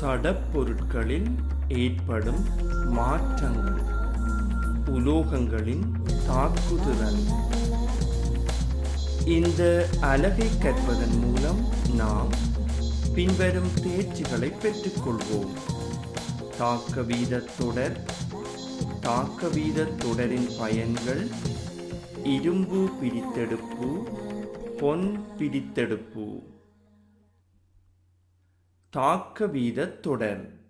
சடப்பொருட்களில் ஏற்படும் மாற்றங்கள். உலோகங்களின் தாக்குதிறன். இந்த அலகை கற்பதன் மூலம் நாம் பின்வரும் தேர்ச்சிகளை பெற்றுக்கொள்வோம். தாக்க வீதத் தொடர். தாக்க வீதத் தொடரின் பயன்கள் இரும்பு பிரித்தெடுப்பு பொன் பிரித்தெடுப்பு தாக்க வீதத் தொடர்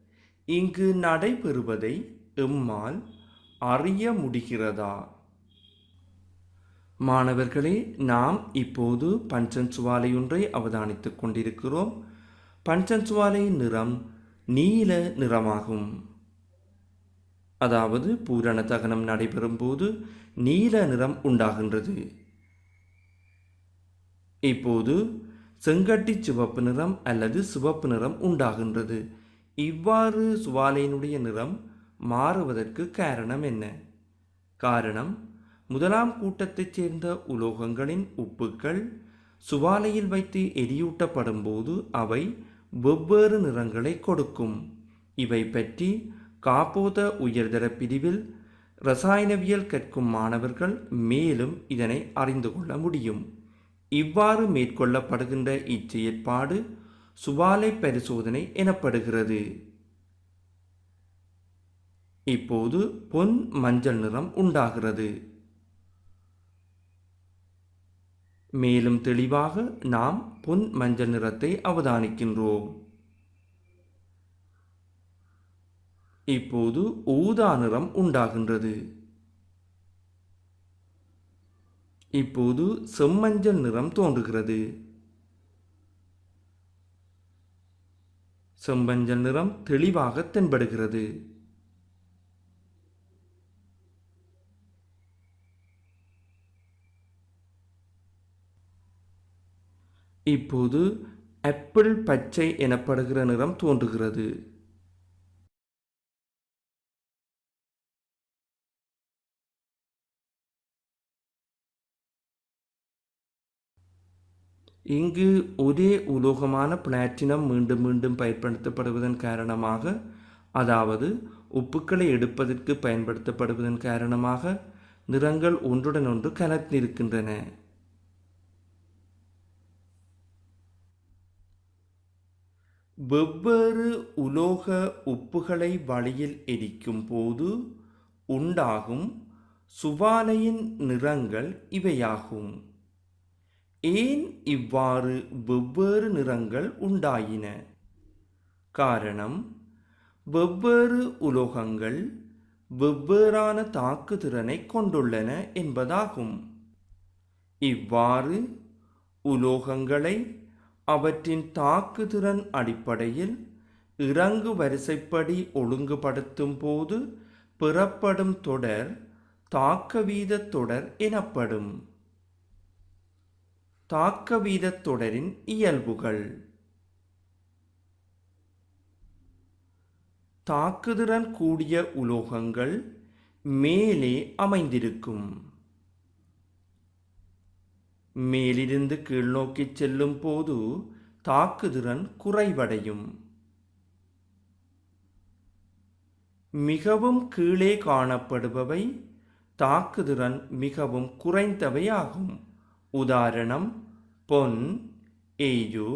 இங்கு நடைபெறுவதை எம்மால் அறிய முடிகிறதா? மாணவர்களே நாம் இப்போது பஞ்சன் சுவாலையொன்றை அவதானித்துக் கொண்டிருக்கிறோம். பஞ்சன் சுவாலையின் நிறம் நீல நிறமாகும். அதாவது பூரண தகனம் நடைபெறும் போது நீல நிறம் உண்டாகின்றது. இப்போது செங்கட்டி சிவப்பு நிறம் அல்லது சிவப்பு நிறம் உண்டாகின்றது. இவ்வாறு சுவாலையினுடைய நிறம் மாறுவதற்கு காரணம் என்ன? காரணம் முதலாம் கூட்டத்தைச் சேர்ந்த உலோகங்களின் உப்புக்கள் சுவாலையில் வைத்து எரியூட்டப்படும் போது அவை வெவ்வேறு நிறங்களை கொடுக்கும். இவை பற்றி காப்போத உயர்தர பிரிவில் ரசாயனவியல் கற்கும் மாணவர்கள் மேலும் இதனை அறிந்து கொள்ள முடியும். இவ்வாறு மேற்கொள்ளப்படுகின்ற இச்செயற்பாடு சுவாலை பரிசோதனை எனப்படுகிறது. இப்போது பொன் மஞ்சள் நிறம் உண்டாகிறது. மேலும் தெளிவாக நாம் பொன் மஞ்சள் நிறத்தை அவதானிக்கின்றோம். இப்போது ஊதா நிறம் உண்டாகின்றது. இப்போது செம்மஞ்சள் நிறம் தோன்றுகிறது. செம்மஞ்சள் நிறம் தெளிவாக தென்படுகிறது. இப்போது ஆப்பிள் பச்சை எனப்படுகிற நிறம் தோன்றுகிறது. இங்கு ஒரே உலோகமான பிளாட்டினம் மீண்டும் மீண்டும் பயன்படுத்தப்படுவதன் காரணமாக அதாவது உப்புக்களை எடுப்பதற்கு பயன்படுத்தப்படுவதன் காரணமாக நிறங்கள் ஒன்றுடன் ஒன்று கலந்திருக்கின்றன. வெவ்வேறு உலோக உப்புகளை வழியில் எரிக்கும் போது உண்டாகும் சுவாலையின் நிறங்கள் இவையாகும். ஏன் இவ்வாறு வெவ்வேறு நிறங்கள் உண்டாயின? காரணம் வெவ்வேறு உலோகங்கள் வெவ்வேறான தாக்குதிறனை கொண்டுள்ளன என்பதாகும். இவ்வாறு உலோகங்களை அவற்றின் தாக்குதிறன் அடிப்படையில் இறங்கு வரிசைப்படி ஒழுங்குபடுத்தும் போது பெறப்படும் தொடர் தாக்கவீத தொடர் எனப்படும். தாக்கவீதத் தொடரின் இயல்புகள். தாக்குதிறன் கூடிய உலோகங்கள் மேலே அமைந்திருக்கும். மேலிருந்து கீழ்நோக்கி செல்லும் போது தாக்குதிறன் குறைவடையும். மிகவும் கீழே காணப்படுபவை தாக்குதிறன் மிகவும் குறைந்தவையாகும். உதாரணம் பொன் ஏயு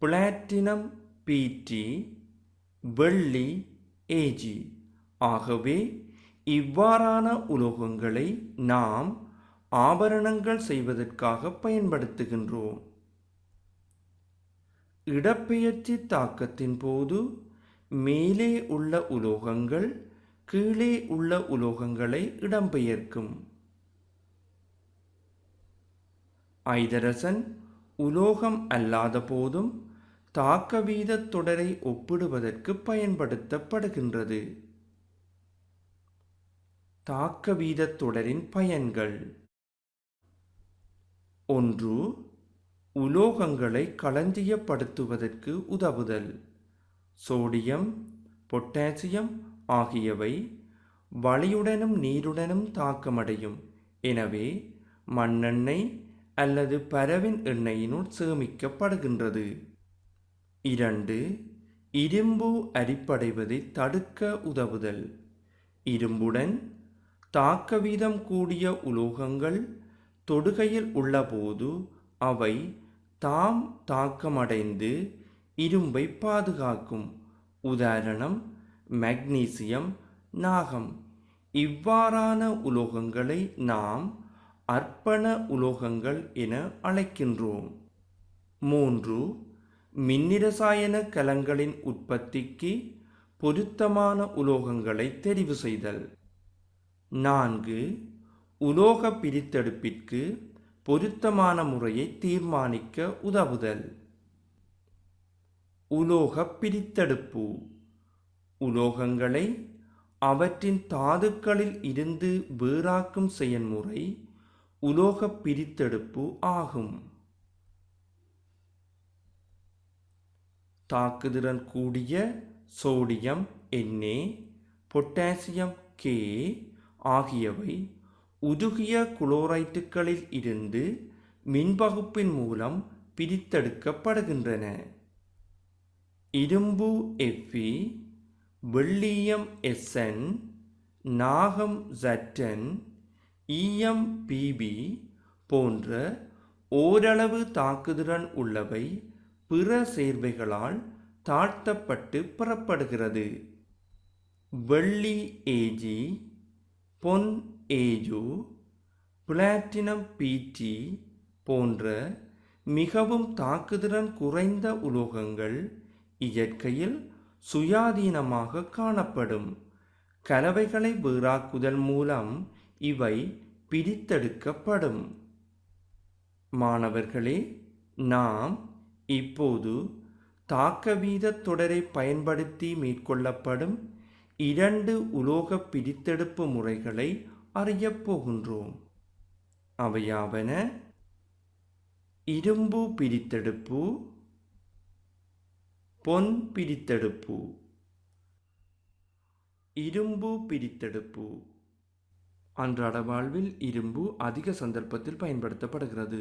பிளாட்டினம் பிடி வெள்ளி ஏஜி. ஆகவே இவ்வாறான உலோகங்களை நாம் ஆபரணங்கள் செய்வதற்காக பயன்படுத்துகின்றோம். இடப்பெயர்ச்சி தாக்கத்தின் போது மேலே உள்ள உலோகங்கள் கீழே உள்ள உலோகங்களை இடம்பெயர்க்கும். ஐதரசன் உலோகம் அல்லாத போதும் தாக்கவீதத் தொடரை ஒப்பிடுவதற்கு பயன்படுத்தப்படுகின்றது. தாக்க வீதத் தொடரின் பயன்கள். ஒன்று உலோகங்களை களஞ்சியப்படுத்துவதற்கு உதவுதல். சோடியம் பொட்டாசியம் ஆகியவை வளியுடனும் நீருடனும் தாக்கமடையும். எனவே மண்ணெண்ணெய் அல்லது பரவின் எண்ணெயினுள் சேமிக்கப்படுகின்றது. இரண்டு இரும்பு அரிப்படைவதை தடுக்க உதவுதல். இரும்புடன் தாக்கவீதம் கூடிய உலோகங்கள் தொடுகையில் உள்ளபோது அவை தாம் தாக்கமடைந்து இரும்பை பாதுகாக்கும். உதாரணம் மக்னீசியம் நாகம். இவ்வாறான உலோகங்களை நாம் அர்ப்பண உலோகங்கள் என அழைக்கின்றோம். மூன்று மின்னிரசாயன கலங்களின் உற்பத்திக்கு பொருத்தமான உலோகங்களை தெரிவு செய்தல். நான்கு உலோக பிரித்தெடுப்பிற்கு பொருத்தமான முறையை தீர்மானிக்க உதவுதல். உலோக பிரித்தெடுப்பு. உலோகங்களை அவற்றின் தாதுக்களில் இருந்து வேறாக்கும் செயல்முறை உலோக பிரித்தெடுப்பு ஆகும். தாக்குதிறன் கூடிய சோடியம் என்ஏ பொட்டாசியம் கே ஆகியவை உருகிய குளோரைட்டுகளில் இருந்து மின்பகுப்பின் மூலம் பிரித்தெடுக்கப்படுகின்றன. இரும்பு எஃபி வெள்ளீயம் எஸ்என் நாகம் ஜட்டன் இஎம்பிபி போன்ற ஓரளவு தாக்குதிறன் உள்ளவை பிற சேர்வைகளால் தாழ்த்தப்பட்டு பெறப்படுகிறது. வெள்ளி ஏஜி பொன் ஏஜு பிளாட்டினம் பீட்டி போன்ற மிகவும் தாக்குதிறன் குறைந்த உலோகங்கள் இயற்கையில் சுயாதீனமாக காணப்படும். கலவைகளை வீராக்குதல் மூலம் இவை பிரித்தெடுக்கப்படும். மாணவர்களே நாம் இப்போது தாக்கவீத தொடரை பயன்படுத்தி மேற்கொள்ளப்படும் இரண்டு உலோக பிரித்தெடுப்பு முறைகளை அறியப் போகின்றோம். அவையாவன இரும்பு பிரித்தெடுப்பு பொன் பிரித்தெடுப்பு. இரும்பு பிரித்தெடுப்பு. அன்றாட வாழ்வில் இரும்பு அதிக சந்தர்ப்பத்தில் பயன்படுத்தப்படுகிறது.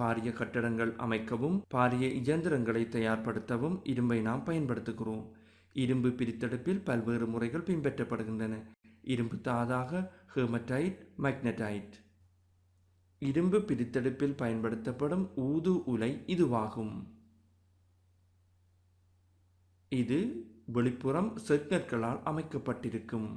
பாரிய கட்டடங்கள் அமைக்கவும் பாரிய இயந்திரங்களை தயார்படுத்தவும் இரும்பை நாம் பயன்படுத்துகிறோம். இரும்பு பிரித்தெடுப்பில் பல்வேறு முறைகள் பின்பற்றப்படுகின்றன. இரும்பு தாதாக ஹெர்மடைட் மக்னடைட். இரும்பு பிரித்தெடுப்பில் பயன்படுத்தப்படும் ஊது உலை இதுவாகும். இது வெளிப்புறம் செங்கற்களால் அமைக்கப்பட்டிருக்கும்.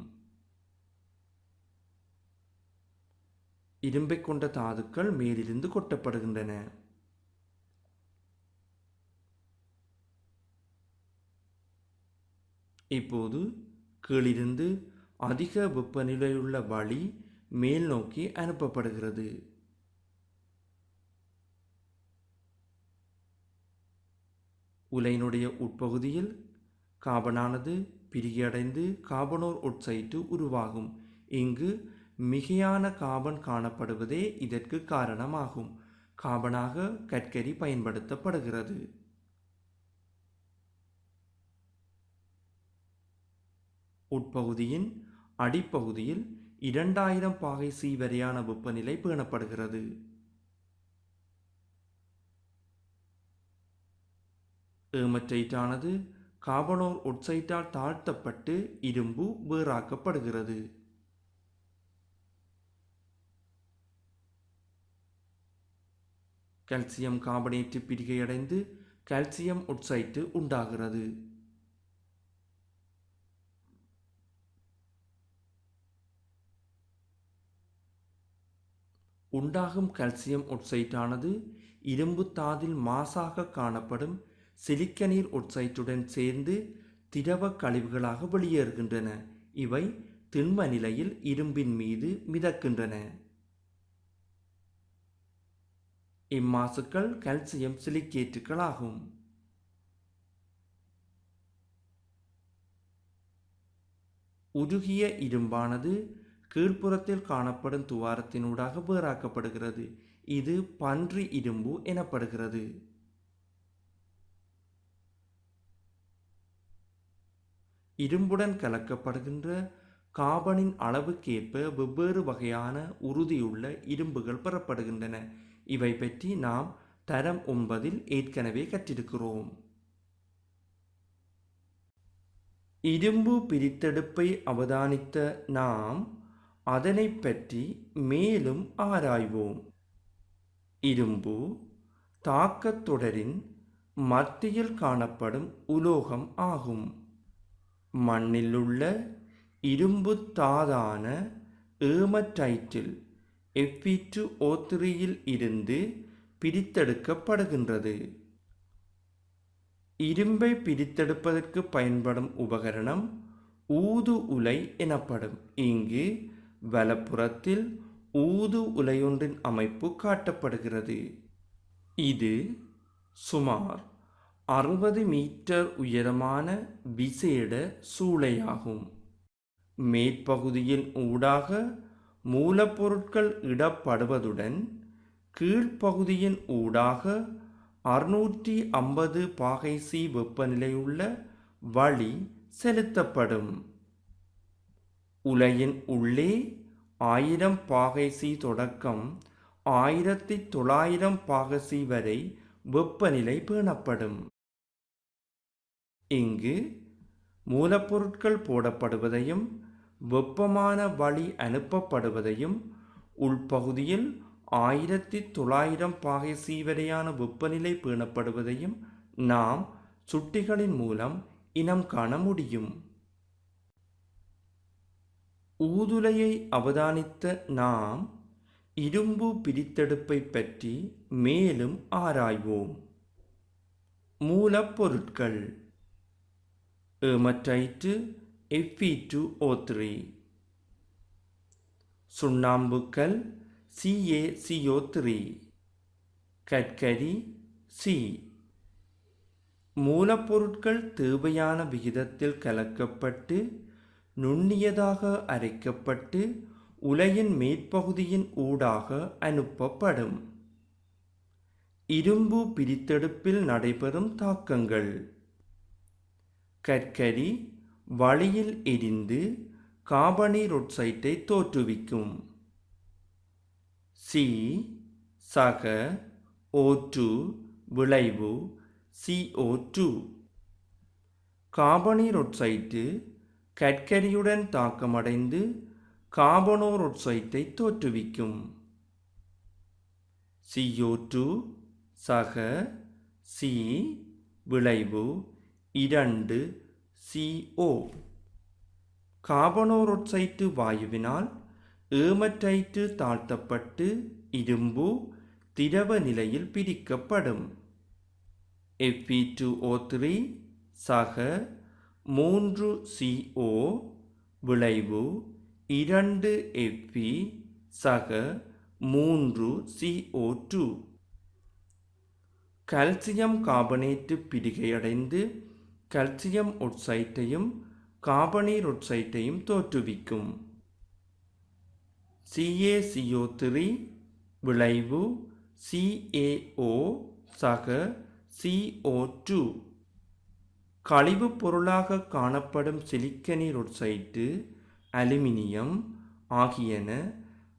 இரும்பை கொண்ட தாதுக்கள் மேலிருந்து கொட்டப்படுகின்றன. இப்போது கீழிருந்து அதிக வெப்பநிலையுள்ள வழி மேல் நோக்கி அனுப்பப்படுகிறது. உலையினுடைய உட்பகுதியில் காபனானது பிரிகையடைந்து காபனோர் ஒட்சைட்டு உருவாகும். இங்கு மிகையான காபன் காணப்படுவதே இதற்கு காரணமாகும். காபனாக கட்கரி பயன்படுத்தப்படுகிறது. உட்பகுதியின் அடிப்பகுதியில் இரண்டாயிரம் பாகை சி வரையான வெப்பநிலை பேணப்படுகிறது. ஏமற்றைட்டானது காபனோர் ஒட்சைட்டால் தாழ்த்தப்பட்டு இரும்பு வேறாக்கப்படுகிறது. கால்சியம் கார்பனேட்டு பிரிகையடைந்து கால்சியம் ஒட்சைட்டு உண்டாகிறது. உண்டாகும் கால்சியம் ஒட்சைட்டானது இரும்பு தாதில் மாசாக காணப்படும் சிலிக்கனீர் ஒட்சைட்டுடன் சேர்ந்து திரவ கழிவுகளாக வெளியேறுகின்றன. இவை திண்ம நிலையில் இரும்பின் மீது மிதக்கின்றன. இம்மாசுக்கள் கால்சியம் சிலிக்கேட்டுகள் ஆகும் உருகிய இரும்பானது கீழ்ப்புறத்தில் காணப்படும் துவாரத்தினூடாக வேறாக்கப்படுகிறது. இது பன்றி இரும்பு எனப்படுகிறது. இரும்புடன் கலக்கப்படுகின்ற காபனின் அளவுக்கேற்ப வெவ்வேறு வகையான உறுதியுள்ள இரும்புகள் பெறப்படுகின்றன. இவை பற்றி நாம் தரம் ஒன்பதில் ஏற்கனவே கற்றிருக்கிறோம். இரும்பு பிரித்தெடுப்பை அவதானித்த நாம் அதனை பற்றி மேலும் ஆராய்வோம். இரும்பு தாக்கத் தொடரின் மத்தியில் காணப்படும் உலோகம் ஆகும். மண்ணிலுள்ள இரும்பு தாதான ஏமட்டைட்டில் எஃபி டூ ஓ த்ரீயில் இருந்து பிரித்தெடுக்கப்படுகின்றது. இரும்பை பிரித்தெடுப்பதற்கு பயன்படும் உபகரணம் ஊது உலை எனப்படும். இங்கு வலப்புறத்தில் ஊது உலையொன்றின் அமைப்பு காட்டப்படுகிறது. இது சுமார் அறுபது மீட்டர் உயரமான விசேட சூளையாகும். மேற்பகுதியின் ஊடாக மூலப்பொருட்கள் இடப்படுவதுடன் கீழ்ப்பகுதியின் ஊடாக அறுநூற்றி ஐம்பது பாகை சி வெப்பநிலையுள்ள வழி செலுத்தப்படும். உலையின் உள்ளே ஆயிரம் பாகை சி தொடக்கம் ஆயிரத்தி தொள்ளாயிரம் பாகை சி வரை வெப்பநிலை பேணப்படும். இங்கு மூலப்பொருட்கள் போடப்படுவதையும் வெப்பமான வழி அனுப்பப்படுவதையும் உள்பகுதியில் ஆயிரத்தி தொள்ளாயிரம் பாகை சீவரையான வெப்பநிலை பேணப்படுவதையும் நாம் சுட்டிகளின் மூலம் இனம் காண முடியும். ஊதுலையை அவதானித்த நாம் இரும்பு பிரித்தெடுப்பை பற்றி மேலும் ஆராய்வோம். மூலப்பொருட்கள் ஏமற்றைட்டு Fe2O3 சுண்ணாம்புக்கல் CaCO3 கட்கரி சி. மூலப்பொருட்கள் தேவையான விகிதத்தில் கலக்கப்பட்டு நுண்ணியதாக அரைக்கப்பட்டு உலையின் மேற்பகுதியின் ஊடாக அனுப்பப்படும். இரும்பு பிரித்தெடுப்பில் நடைபெறும் தாக்கங்கள். கற்கரி வழியில் எரிந்து காபனீரொட்சைட்டை தோற்றுவிக்கும். சி. சக. ஓ டூ விளைவு. சிஓ டூ காபனீரொட்சைட்டு கட்கரியுடன் தாக்கமடைந்து காபனோரொட்சைட்டை தோற்றுவிக்கும். சிஓ டூ சக. சி விளைவு. இரண்டு சிஓ காபனோரொட்சைட்டு வாயுவினால் ஏமடைட்டு தாழ்த்தப்பட்டு இரும்பு திரவ நிலையில் பிரிக்கப்படும். எஃபி டூ ஓ த்ரீ சக மூன்று சிஓ விளைவு இரண்டு எஃபி சக மூன்று சிஓ டூ கல்சியம் கார்பனேட்டு பிரிகையடைந்து கல்சியம் ஒட்சைட்டையும் கார்பனீரொட்சைட்டையும் தோற்றுவிக்கும். சிஏசிஓ த்ரீ விளைவு சிஏஓ சக சிஓ டூ கழிவுப் பொருளாக காணப்படும் சிலிக்கனீர் ஒட்சைட்டு அலுமினியம் ஆகியன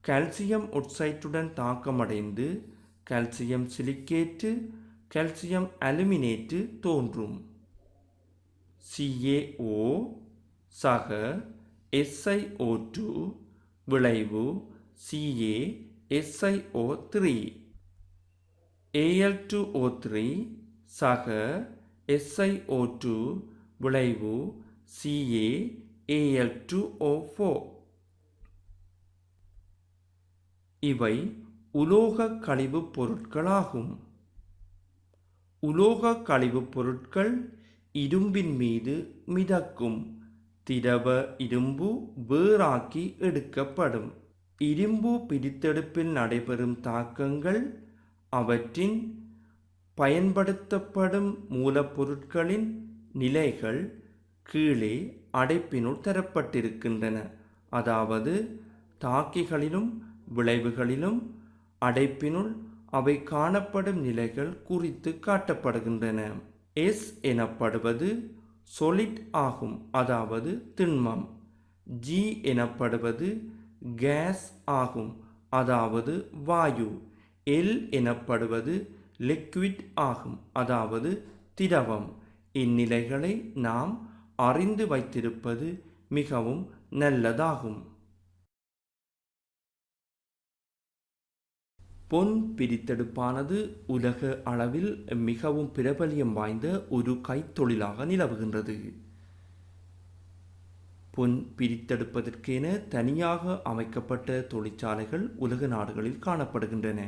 கால்சியம் ஒட்சைட்டுடன் தாக்கமடைந்து கால்சியம் சிலிக்கேட்டு கால்சியம் அலுமினேட்டு தோன்றும். சிஏஓ சக எஸ்ஐஓ டூ விளைவு CA SIO three AL two O three சக எஸ்ஐஓ டூ விளைவு CA AL two O four இவை உலோக கழிவுப் பொருட்களாகும். உலோக கழிவுப் பொருட்கள் இரும்பின் மீது மிதக்கும். திரவ இரும்பு வேறாக்கி எடுக்கப்படும். இரும்பு பிரித்தெடுப்பில் நடைபெறும் தாக்கங்கள் அவற்றின் பயன்படுத்தப்படும் மூலப்பொருட்களின் நிலைகள் கீழே அடைப்பினுள் தரப்பட்டிருக்கின்றன. அதாவது தாக்கிகளிலும் விளைவுகளிலும் அடைப்பினுள் அவை காணப்படும் நிலைகள் குறித்து காட்டப்படுகின்றன. எஸ் எனப்படுவது சொலிட் ஆகும் அதாவது திண்மம். ஜி எனப்படுவது கேஸ் ஆகும் அதாவது வாயு. எல் எனப்படுவது லிக்விட் ஆகும் அதாவது திரவம். இந்நிலைகளை நாம் அறிந்து வைத்திருப்பது மிகவும் நல்லதாகும். பொன் பிரித்தெடுப்பானது உலக அளவில் மிகவும் பிரபலியம் வாய்ந்த ஒரு கைத்தொழிலாக நிலவுகின்றது. பொன் பிரித்தெடுப்பதற்கென தனியாக அமைக்கப்பட்ட தொழிற்சாலைகள் உலக நாடுகளில் காணப்படுகின்றன.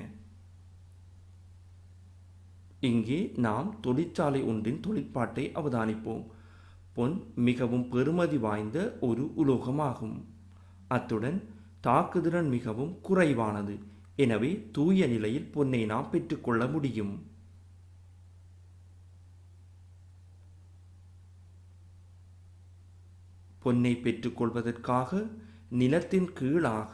இங்கே நாம் தொழிற்சாலை ஒன்றின் தொழிற்பாட்டை அவதானிப்போம். பொன் மிகவும் பெறுமதி வாய்ந்த ஒரு உலோகமாகும். அத்துடன் தாக்குதிறன் மிகவும் குறைவானது. எனவே தூய நிலையில் பொன்னை நாம் பெற்றுக்கொள்ள முடியும். பொன்னை பெற்றுக்கொள்வதற்காக நிலத்தின் கீழாக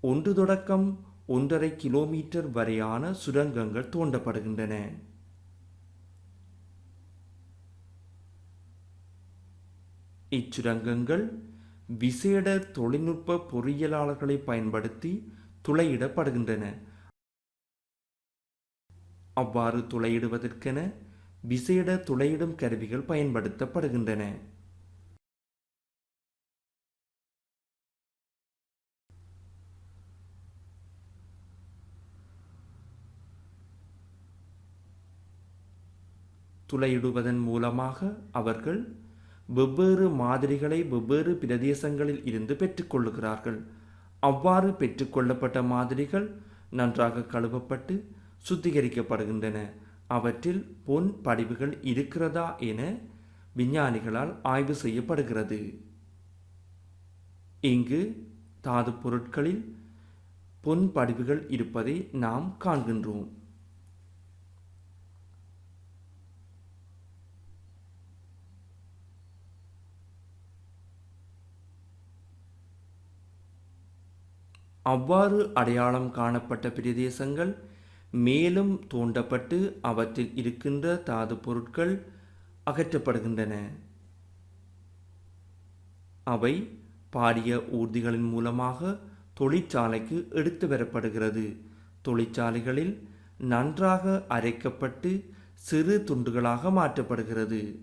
ஒன்று தொடக்கம் ஒன்றரை கிலோமீட்டர் வரையான சுரங்கங்கள் தோண்டப்படுகின்றன. இச்சுரங்கங்கள் விசேட தொழில்நுட்ப பொறியியலாளர்களை பயன்படுத்தி துளையிடப்படுகின்றன அவ்வாறு துளையிடுவதற்கென விசேட துளையிடும் கருவிகள் பயன்படுத்தப்படுகின்றன. துளையிடுவதன் மூலமாக அவர்கள் வெவ்வேறு மாதிரிகளை வெவ்வேறு பிரதேசங்களில் இருந்து பெற்றுக்கொள்ளுகிறார்கள் அவ்வாறு பெற்றுக்கொள்ளப்பட்ட மாதிரிகள் நன்றாக கழுவப்பட்டு சுத்திகரிக்கப்படுகின்றன. அவற்றில் பொன் படிவுகள் இருக்கிறதா என விஞ்ஞானிகளால் ஆய்வு செய்யப்படுகிறது. இங்கு தாது பொருட்களில் பொன் படிவுகள் இருப்பதை நாம் காண்கின்றோம். அவ்வாறு அடையாளம் காணப்பட்ட பிரதேசங்கள் மேலும் தோண்டப்பட்டு அவற்றில் இருக்கின்ற தாது பொருட்கள் அகற்றப்படுகின்றன. அவை பாரிய ஊர்திகளின் மூலமாக தொழிற்சாலைக்கு எடுத்து வரப்படுகிறது. தொழிற்சாலைகளில் நன்றாக அரைக்கப்பட்டு சிறு துண்டுகளாக மாற்றப்படுகிறது.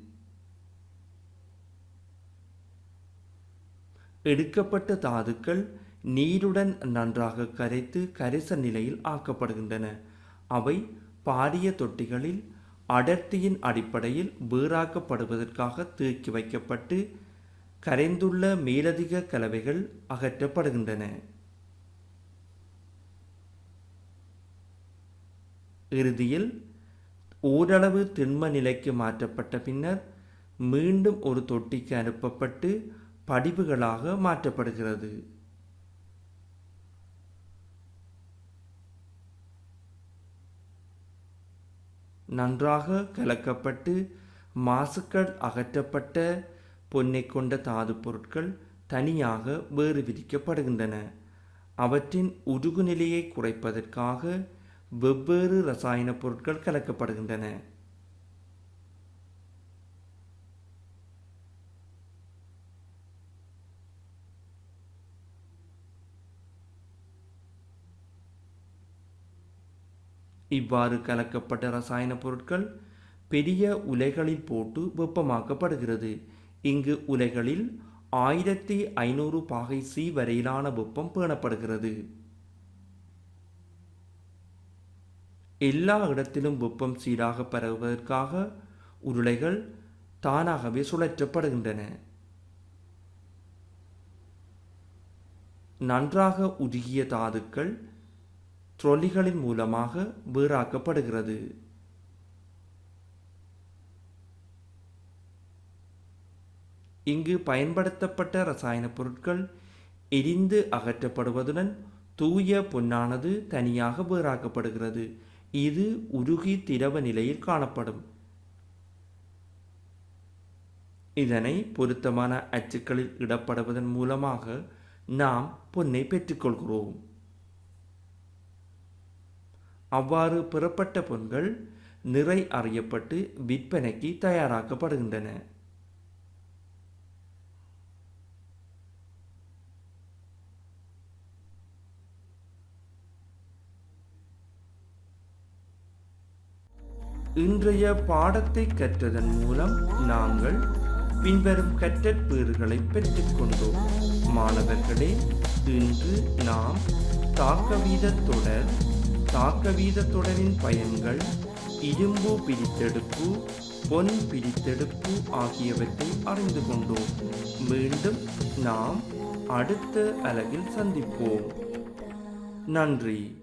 எடுக்கப்பட்ட தாதுக்கள் நீருடன் நன்றாக கரைத்து கரிச நிலையில் ஆக்கப்படுகின்றன. அவை பாரிய தொட்டிகளில் அடர்த்தியின் அடிப்படையில் வீறாக்கப்படுவதற்காக தேக்கி வைக்கப்பட்டு கரைந்துள்ள மேலதிக கலவைகள் அகற்றப்படுகின்றன. இறுதியில் ஓரளவு திண்ம நிலைக்கு மாற்றப்பட்ட பின்னர் மீண்டும் ஒரு தொட்டிக்கு அனுப்பப்பட்டு படிவுகளாக மாற்றப்படுகிறது. நன்றாக கலக்கப்பட்டு மாசுக்கள் அகற்றப்பட்ட பொன்னை கொண்ட தாது பொருட்கள் தனியாக வேறு விதிக்கப்படுகின்றன. அவற்றின் உருகுநிலையை குறைப்பதற்காக வெவ்வேறு ரசாயன பொருட்கள் கலக்கப்படுகின்றன. இவ்வாறு கலக்கப்பட்ட ரசாயன பொருட்கள் பெரிய உலைகளில் போட்டு வெப்பமாக்கப்படுகிறது. இங்கு உலைகளில் ஆயிரத்தி ஐநூறு பாகை சி வரையிலான வெப்பம் பேணப்படுகிறது. எல்லா இடத்திலும் வெப்பம் சீராக பரவுவதற்காக உருளைகள் தானாகவே சுழற்றப்படுகின்றன. நன்றாக உருகிய தாதுக்கள் ட்ரொலிகளின் மூலமாக வேறாக்கப்படுகிறது. இங்கு பயன்படுத்தப்பட்ட ரசாயன பொருட்கள் எரிந்து அகற்றப்படுவதுடன் தூய பொன்னானது தனியாக வேறாக்கப்படுகிறது. இது உருகி திரவ நிலையில் காணப்படும். இதனை பொருத்தமான அச்சுக்களில் இடப்படுவதன் மூலமாக நாம் பொன்னை பெற்றுக்கொள்கிறோம். அவ்வாறு பெறப்பட்ட பொருட்கள் நிறை அறியப்பட்டு விற்பனைக்கு தயாராக்கப்படுகின்றன. இன்றைய பாடத்தை கற்றதன் மூலம் நாங்கள் பின்வரும் கற்றற்பேறுகளை பெற்றுக்கொண்டோம் மாணவர்களே இன்று நாம் தாக்கவீத தொடர் தாக்க வீத தொடரின் பயன்கள் இரும்பு பிரித்தெடுப்பு பொன் பிரித்தெடுப்பு ஆகியவற்றை அறிந்து கொண்டோம். மீண்டும் நாம் அடுத்த அலகில் சந்திப்போம். நன்றி.